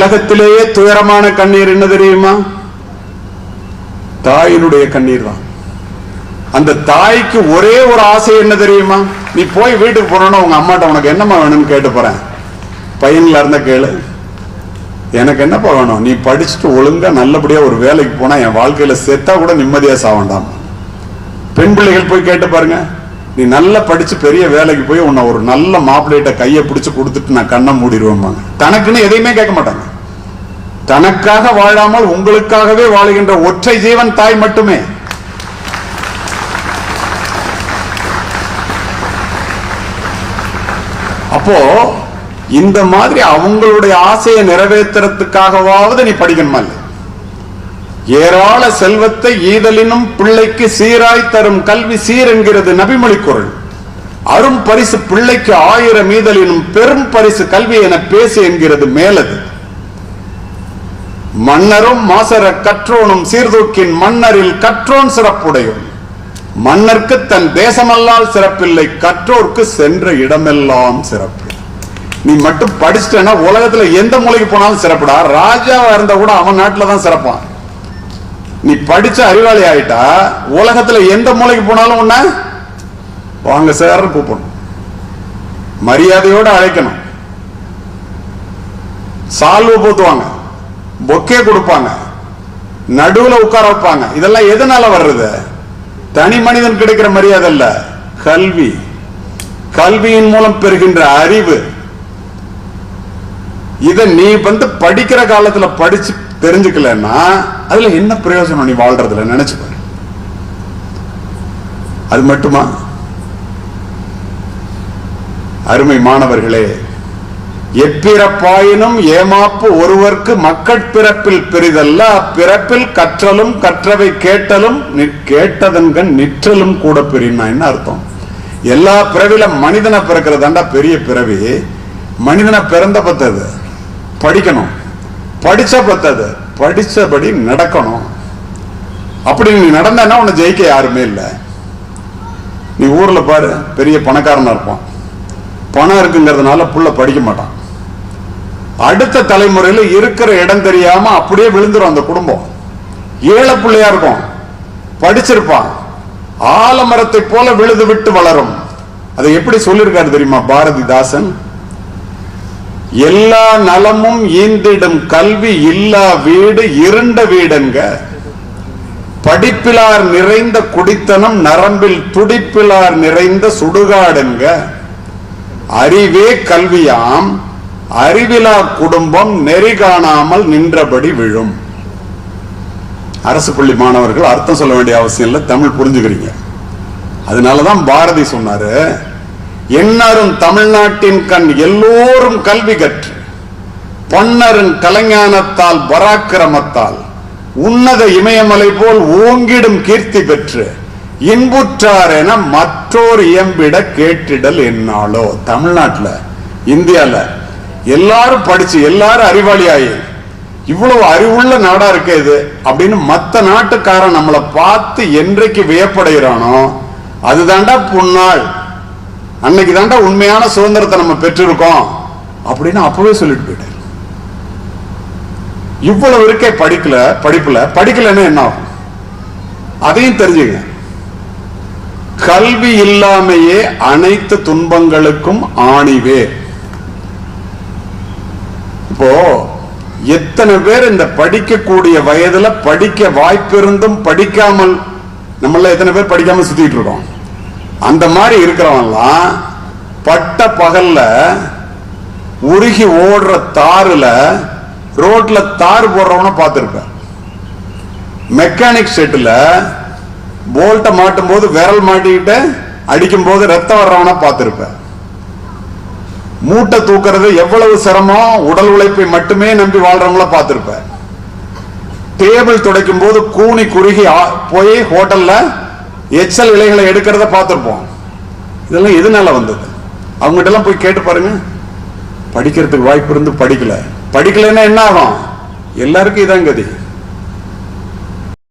உலகத்திலேயே துயரமான கண்ணீர் என்ன தெரியுமா? தாயினுடைய கண்ணீர் தான். அந்த தாய்க்கு ஒரே ஒரு ஆசை என்ன தெரியுமா? நீ போய் வீட்டுக்கு போனோன்னா உங்க அம்மாட்ட உனக்கு என்னம்மா வேணும்னு கேட்டு போறேன். பையன்ல இருந்த கேளு. எனக்கு என்னப்பா வேணும்? நீ படிச்சுட்டு ஒழுங்கா நல்லபடியா ஒரு வேலைக்கு போனா என் வாழ்க்கையில செத்தா கூட நிம்மதியா சாவண்டாம் பெண் பிள்ளைகள் போய் கேட்டு பாருங்க. நீ நல்லா படிச்சு பெரிய வேலைக்கு போய் உன்னை ஒரு நல்ல மாப்பிள்ளைகிட்ட கையை பிடிச்சி கொடுத்துட்டு நான் கண்ணை மூடிடுவேன் தனக்குன்னு எதையுமே கேட்க மாட்டாங்க. தனக்காக வாழாமல் உங்களுக்காகவே வாழுகின்ற ஒற்றை ஜீவன் தாய் மட்டுமே. அப்போ இந்த மாதிரி அவங்களுடைய ஆசையை நிறைவேற்றுறதுக்காகவாவது நீ படிக்கணுமா ஏராள செல்வத்தை ஈதலினும் பிள்ளைக்கு சீராய் தரும் கல்வி சீர் என்கிறது நபிமொழி குரல். அரும் பரிசு பிள்ளைக்கு ஆயிரம் ஈதலினும் பெரும் பரிசு கல்வி என பேசு என்கிறது மேலது. மன்னரும் மாசர கற்றோனும் சீர்தூக்கின் மன்னரில் கற்றோன் சிறப்புடையோன். மன்னர்க்கு தன் தேசமல்லால் சிறப்பில்லை கற்றோர்க்கு சென்ற இடமெல்லாம் சிறப்பு. நீ மட்டும் படிச்சிட்டேன்னா உலகத்துல எந்த மூலைக்கு போனாலும் சிறப்புடா. ராஜாவா இருந்தா கூட அவன் நாட்டுல தான் சிறப்பான். நீ படிச்ச அறிவாளி ஆயிட்டா உலகத்துல எந்த மூலைக்கு போனாலும் உன்ன வாங்க சார் கூப்பிடணும். மரியாதையோட அழைக்கணும். சால்வு போத்துவாங்க. பொக்கே கொடுப்பாங்க. நடுவுல உட்கார வைப்பாங்க. இதெல்லாம் எதனால வர்றது? தனி மனிதன் கிடைக்கிற மரியாதை இல்ல. கல்வி. கல்வியின் மூலம் பெறுகின்ற அறிவு. இத நீ வந்து படிக்கிற காலத்துல படிச்சு தெரிஞ்சுக்கலன்னா அதுல என்ன பிரயோஜனம்? நீ வாழ்றதுல நினைச்சு பாரு. அது மட்டுமா? அருமை மாணவர்களே எப்பிறப்பாயினும் ஏமாப்பு ஒருவர்க்கு மக்கட்பிறப்பில் பெரிதல்ல அப்பிறப்பில் கற்றலும் கற்றவை கேட்டலும் நி- கேட்டதன்கண் நிற்றலும் கூட பெரியனா என்ன அர்த்தம்? எல்லா பிறவில மனிதனை பிறக்கிறதாண்டா பெரிய பிறவி. மனிதனை பிறந்த பத்தது படிக்கணும். படிச்ச பத்தது படிச்சபடி நடக்கணும். அப்படி நீ நடந்தனா உன்னை ஜெயிக்க யாருமே இல்லை. நீ ஊர்ல பாரு பெரிய பணக்காரனா இருப்பான். பணம் இருக்குங்கிறதுனால புள்ள படிக்க மாட்டான். அடுத்த தலைமுறையில இருக்கிற இடம் தெரியாம அப்படியே விழுந்துரும் அந்த குடும்பம். ஏழை பிள்ளையா இருக்கும். படிச்சிருப்பான். ஆலமரத்தை போல விழுது விட்டு வளரும். அதை எப்படி சொல்லியிருக்காரு தெரியுமா பாரதிதாசன்? எல்லா நலமும் ஈந்திடும் கல்வி இல்லா வீடு இருண்ட வீடுங்க படிப்பிலார் நிறைந்த குடித்தனம் நரம்பில் துடிப்பிலார் நிறைந்த சுடுகாடுங்க அறிவே கல்வியாம். அறிவிலா குடும்பம் நெறி காணாமல் நின்றபடி விழும். அரசு பள்ளி மாணவர்கள் அர்த்தம் சொல்ல வேண்டிய அவசியம் இல்லை தமிழ் புரிஞ்சுக்கிறீங்க. அதனாலதான் பாரதி சொன்னாரு எண்ணரும் தமிழ்நாட்டின் கண் எல்லோரும் கல்வி கற்று பொன்னரும் கலைஞானத்தால் பராக்கிரமத்தால் உன்னத இமயமலை போல் ஓங்கிடும் கீர்த்தி பெற்று இன்புற்றார் என மற்றோர் இயம்பிட கேட்டிடல் என்னாலோ. தமிழ்நாட்டில் இந்தியாவில் எல்லாரும் படிச்சு எல்லாரும் அறிவாளி ஆகி இவ்வளவு அறிவுள்ள நாடா இருக்கு இது அப்படின்னு மத்த நாட்டுக்காரன் நம்மளை பார்த்து என்றைக்கு வியப்படைகிறானோ அதுதாண்டா புன்னாள் அன்னைக்கு தாண்டா உண்மையான சுதந்திரத்தை நம்ம பெற்றிருக்கோம் அப்படின்னு அப்பவே சொல்லிட்டு போயிட்டார். இவ்வளவு இருக்கே படிக்கல படிப்புல. படிக்கலன்னா என்ன ஆகும்? அதையும் தெரிஞ்சுங்க. கல்வி இல்லாமையே அனைத்து துன்பங்களுக்கும் ஆணிவே. இப்போ எத்தனை பேர் இந்த படிக்கக்கூடிய வயதுல படிக்க வாய்ப்பிருந்தும் படிக்காமல் நம்மள எத்தனை பேர் படிக்காம சுத்திட்டு இருக்கோம்? அந்த மாதிரி இருக்கிறவன்லாம் பட்ட பகல்ல உருகி ஓடுற தாறுல ரோட்ல தார் போடுறவன பார்த்துருப்பேன். மெக்கானிக் செட்டில் போல்ட்டை மாட்டும் போது விரல் மாட்டிக்கிட்டு அடிக்கும் போது ரத்தம் வர்றவனா பார்த்துருப்பேன். மூட்டை தூக்குறது எவ்வளவு சிரமம் உடல் உழைப்பை மட்டுமே நம்பி வாழ்றவங்கள பார்த்துருப்ப. டேபிள் துடைக்கும் போது கூனி குறுகி ஆ- போய் ஹோட்டல்ல எச்சல் இலைகளை எடுக்கிறத பார்த்துருப்போம். இதெல்லாம் எதுனால வந்தது? அவங்ககிட்ட எல்லாம் போய் கேட்டு பாருங்க. படிக்கிறதுக்கு வாய்ப்பு இருந்து படிக்கல. படிக்கலைன்னா என்ன ஆகும்? எல்லாருக்கும் இதான் கதி.